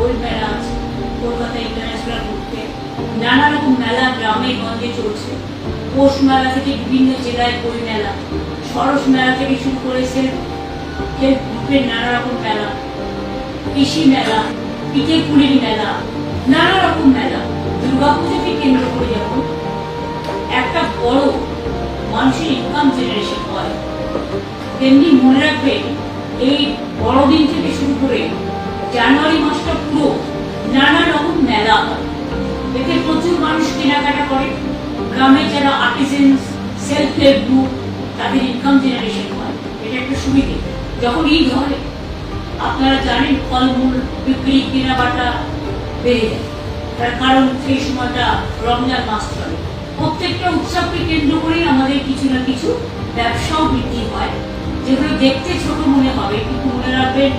Old মেলাজ Kolkata international ঘুরতে নানা রকম মেলা গ্রামে গঞ্জে চলছে। পৌষ মেলা থেকে বিভিন্ন জেলায় বই মেলা সরস মেলা থেকে শুরু করেছে গ্রুপের নানা রকম মেলা, কৃষি মেলা, পিঠে পুলির মেলা, নানা রকম মেলা। দুর্গাপুজোকে কেন্দ্র করে যখন একটা বড় মানুষের ইনকাম জেনারেশন হয়, তেমনি মনে রাখবেন এই বড়দিন থেকে শুরু করে জানুয়ারি মাসটা মানুষ কেনাকাটা করে গ্রামে যারা আর্টিসেন্স সেলফ হেল্প গ্রুপ তাদের ইনকাম জেনারেশন হয়। এটা একটা সুবিধে। যখন ঈদ হয় আপনারা জানেন, ফলমূল, বিক্রি, কেনাকাটা বেড়ে যায়। তার কারণ সেই সময়টা রমজান মাস চলে। প্রত্যেকটা উৎসবকে কেন্দ্র করে আমাদের কিছু না কিছু ব্যবসাও বৃদ্ধি হয়। যেগুলো দেখতে ছোট মনে হবে, কিন্তু মনে রাখবেন